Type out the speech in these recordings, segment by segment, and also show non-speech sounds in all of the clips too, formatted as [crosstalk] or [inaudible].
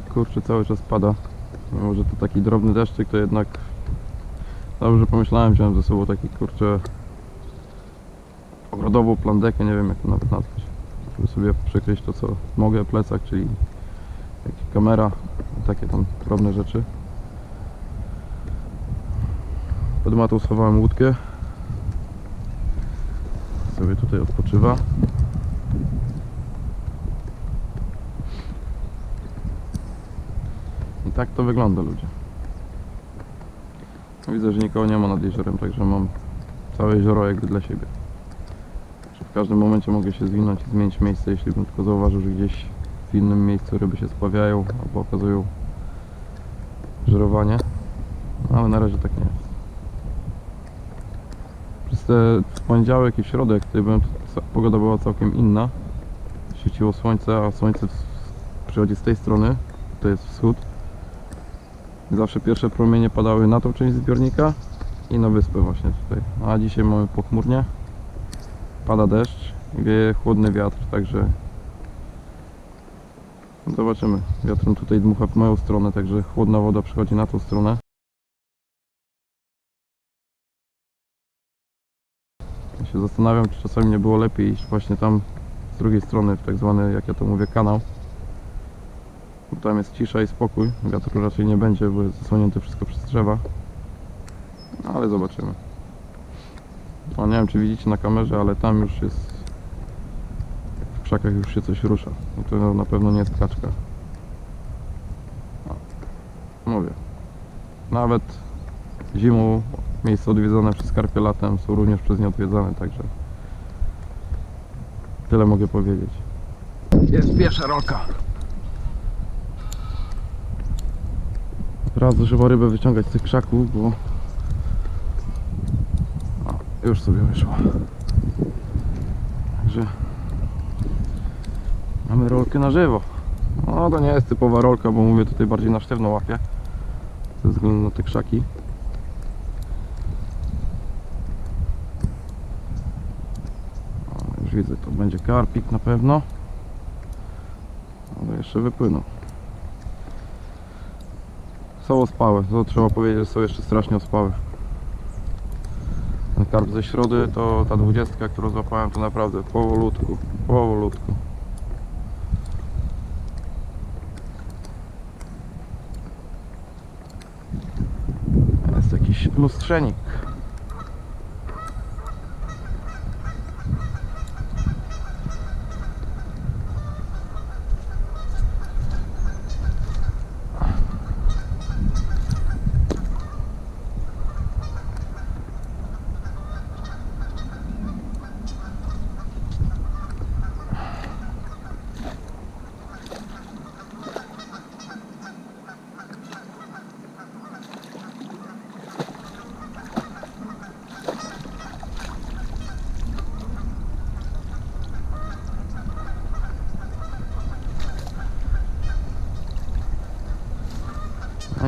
widzicie, kurczę, cały czas pada. Mimo, że to taki drobny deszczyk, to jednak dobrze pomyślałem, wziąłem ze sobą taki, kurczę, ogrodową plandekę, nie wiem jak to nawet nazwać. Żeby sobie przykryć to, co mogę, plecak, czyli kamera, takie tam drobne rzeczy. Pod matą schowałem łódkę. Sobie tutaj odpoczywa. Tak to wygląda ludzie. Widzę, że nikogo nie ma nad jeziorem, także mam całe jezioro jakby dla siebie. W każdym momencie mogę się zwinąć i zmienić miejsce, jeśli bym tylko zauważył, że gdzieś w innym miejscu ryby się spławiają albo okazują żerowanie. No, ale na razie tak nie jest. Przez te w poniedziałek i w jak tutaj byłem, pogoda była całkiem inna. Świeciło słońce, a słońce przychodzi z tej strony, to jest wschód. Zawsze pierwsze promienie padały na tą część zbiornika i na wyspę właśnie tutaj. A dzisiaj mamy pochmurnie. Pada deszcz wieje chłodny wiatr, także zobaczymy. Wiatrem tutaj dmucha w moją stronę, także chłodna woda przychodzi na tą stronę. Ja się zastanawiam, czy czasami nie było lepiej iść właśnie tam z drugiej strony, w tak zwany, jak ja to mówię, kanał. Tam jest cisza i spokój. Wiatru raczej nie będzie, bo jest zasłonięte wszystko przez drzewa. No, ale zobaczymy. Nie wiem, czy widzicie na kamerze, ale tam już jest... W krzakach już się coś rusza. I to na pewno nie jest kaczka. O, mówię. Nawet zimą miejsca odwiedzone przez karpie latem są również przez nie odwiedzane, także tyle mogę powiedzieć. Jest pierwsza rolka. Raz trzeba rybę wyciągać z tych krzaków, bo już sobie wyszła. Także mamy rolkę na żywo. No to nie jest typowa rolka, bo mówię tutaj bardziej na sztywno łapię ze względu na te krzaki. O, już widzę, to będzie karpik na pewno. Ale jeszcze wypłynął. Są ospałe, to trzeba powiedzieć, że są jeszcze strasznie ospałe. Ten karp ze środy to ta dwudziestka, którą złapałem, to naprawdę powolutku, powolutku. Jest jakiś lustrzenik.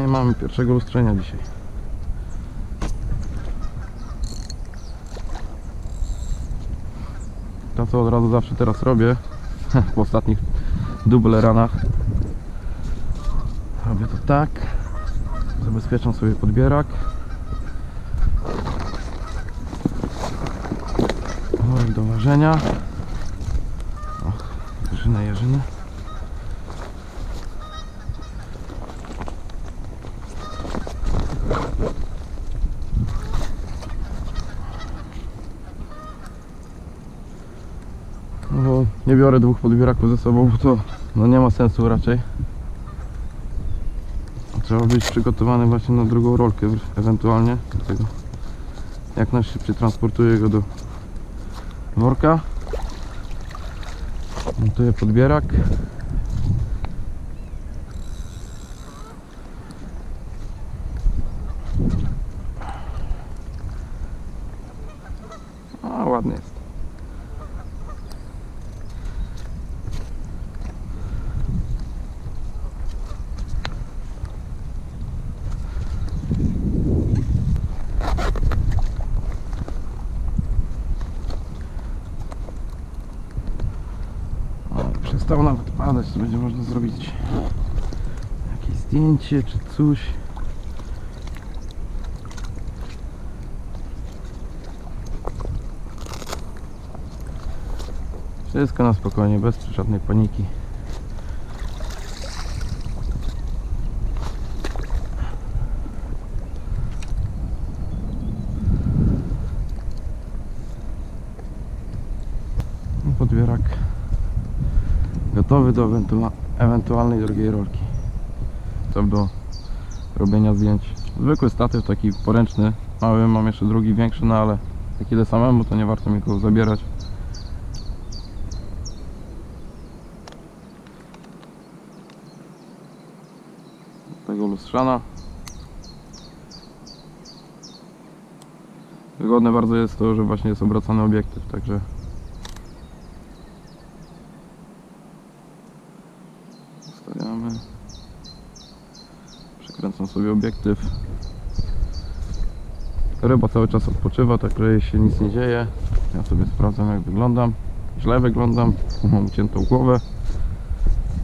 I mamy pierwszego lustrzenia dzisiaj. To co od razu zawsze teraz robię [laughs] po ostatnich double ranach robię to tak zabezpieczam sobie podbierak. Do ważenia. O, jeżyny, jeżyny No bo nie biorę dwóch podbieraków ze sobą, bo to no nie ma sensu raczej. Trzeba być przygotowany właśnie na drugą rolkę ewentualnie. Dlatego jak najszybciej transportuję go do worka. Montuję podbierak. O, przestał nawet padać, to będzie można zrobić zdjęcie czy coś. Wszystko na spokojnie, bez żadnej paniki. Podbierak gotowy do ewentua- ewentualnej drugiej rolki. To do robienia zdjęć. Zwykły statyw taki poręczny, mały, mam jeszcze drugi większy, no ale jak idę samemu to nie warto mi go zabierać. Tego lustrzana. Wygodne bardzo jest to, że właśnie jest obracany obiektyw, także sobie obiektyw. Ryba cały czas odpoczywa, także jej się nic nie dzieje. Ja sobie sprawdzam jak wyglądam. Źle wyglądam, [laughs] mam uciętą głowę.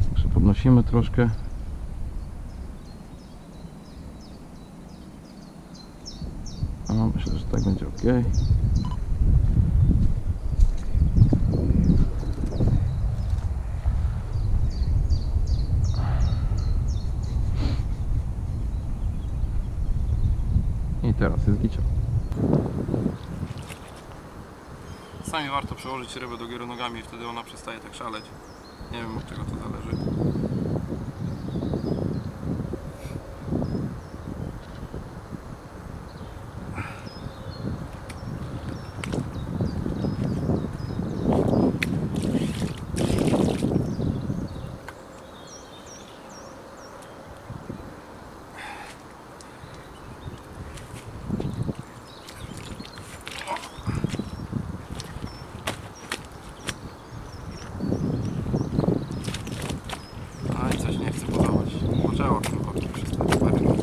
Także podnosimy troszkę. Myślę, że tak będzie ok. I teraz jest gicia. Czasami warto przełożyć rybę do góry nogami, wtedy ona przestaje tak szaleć. Nie wiem od czego to zależy. Aj, coś nie chcę podawać. Poczęło tylko przez te parę minut.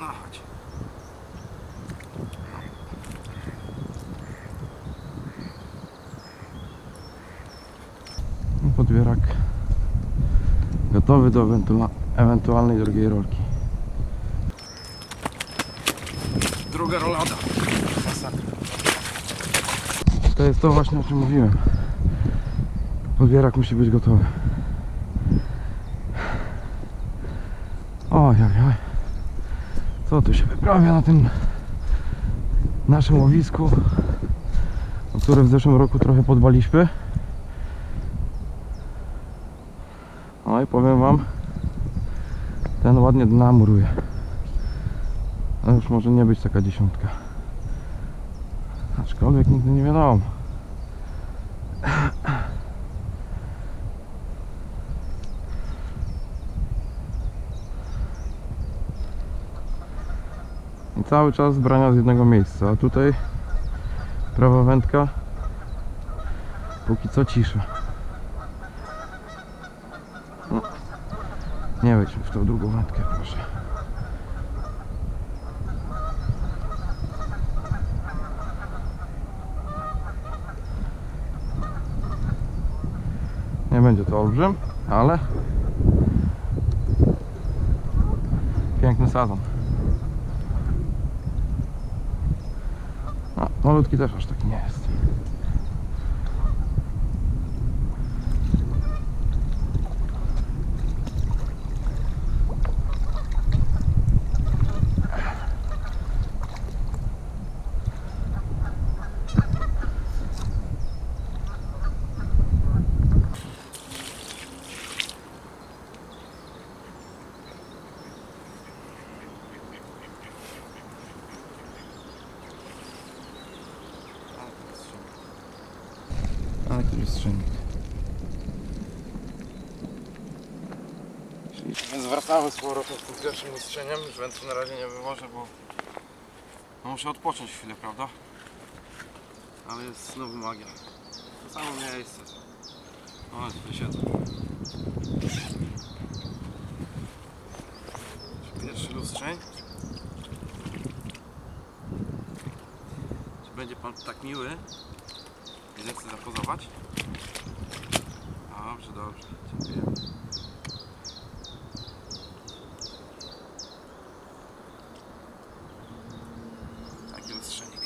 No chodź. Podbierak gotowy do ewentua- ewentualnej drugiej rolki. Druga rolada. To jest to właśnie o czym mówiłem. Podbierak musi być gotowy. Oj, oj, oj. Co tu się wyprawia na tym naszym łowisku, o które w zeszłym roku trochę podwaliśmy. No i powiem wam, ten ładnie dna muruje. To już może nie być taka dziesiątka. Aczkolwiek nigdy nie wiadomo. I cały czas brania z jednego miejsca, a tutaj prawa wędka póki co cisza. Nie wejdźmy w tą drugą wędkę, proszę. Nie będzie to olbrzym, ale piękny sazon. A, malutki też aż taki nie jest. Tak, Ale który strzelnik? Więc wracamy z z pierwszym lustrzeniem. Już wętry na razie nie wywożę, bo no muszę odpocząć chwilę, prawda? Ale jest znowu magia. To samo miejsce. No, tutaj siedzę. Pierwszy lustrzeń. Czy będzie pan tak miły, nie zechce zapozować? Dobrze, dobrze. Dziękuję. Taki lustrzenik.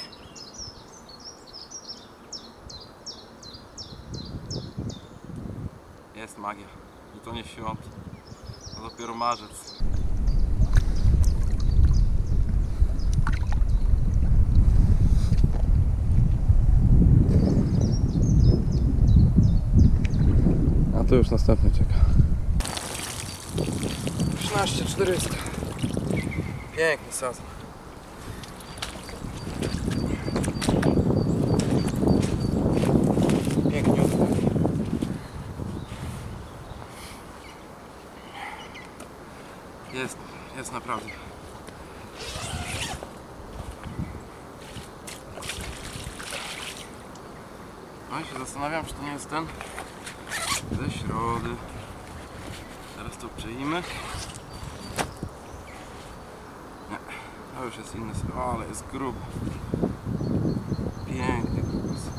Jest magia. I to nie świąt. To dopiero marzec. A to już następny czeka. 13 400. Piękny. Piękniutko. Jest, jest naprawdę. No i się zastanawiam, czy to nie jest ten ze środy. Teraz to obczajmy. Nie, to już jest inny. ale jest gruby. Piękny grubas.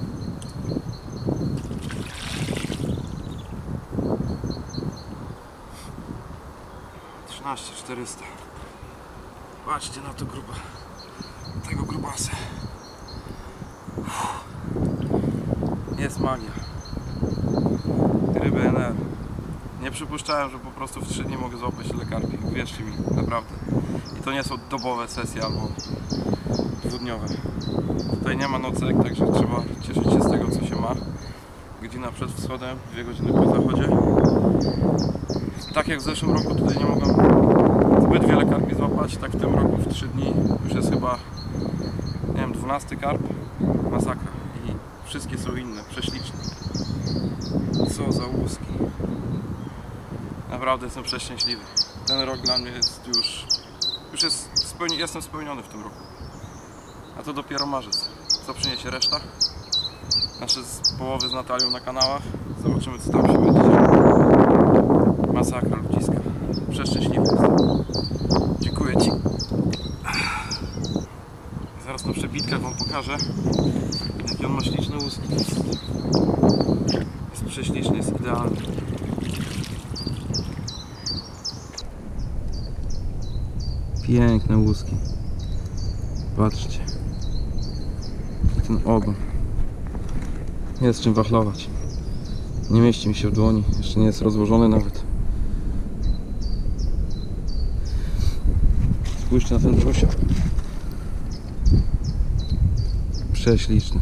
Trzynaście czterysta. Patrzcie na to gruba. Tego grubasa. Jest magia. Ryby NR. Nie przypuszczałem, że po prostu w 3 dni mogę złapać tyle karpi. Wierzcie mi, naprawdę. I to nie są dobowe sesje albo dwudniowe. Tutaj nie ma nocek, także trzeba cieszyć się z tego, co się ma. Godzina przed wschodem, dwie godziny po zachodzie. Tak jak w zeszłym roku tutaj nie mogłem zbyt wiele karpi złapać, tak w tym roku w 3 dni już jest chyba, nie wiem, 12 karp. Masakra. I wszystkie są inne, prześliczne. Co za łuski. Naprawdę jestem przeszczęśliwy. Ten rok dla mnie jest już. Już jest spełni, jestem spełniony w tym roku. A to dopiero marzec. Co przyniesie reszta? Nasze z połowy z Natalią na kanałach. Zobaczymy co tam się będzie. Masakra ludziska. Przeszczęśliwy jestem. Dziękuję Ci. Zaraz na przebitkach Wam pokażę jakie on ma śliczne łuski. Prześliczny, jest idealny. Piękne łuski. Patrzcie. Ten ogon. Jest czym wachlować. Nie mieści mi się w dłoni. Jeszcze nie jest rozłożony nawet. Spójrzcie na ten drusia. Prześliczny.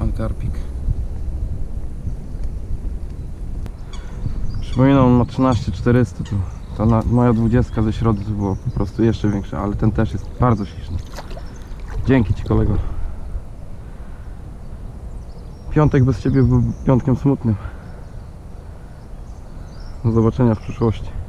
Pan Karpik. Przypominam, ma 13400 tu. Ta na, moja 20 ze środy to było po prostu jeszcze większe, ale ten też jest bardzo śliczny. Dzięki Ci kolego. Piątek bez Ciebie był piątkiem smutnym. Do zobaczenia w przyszłości.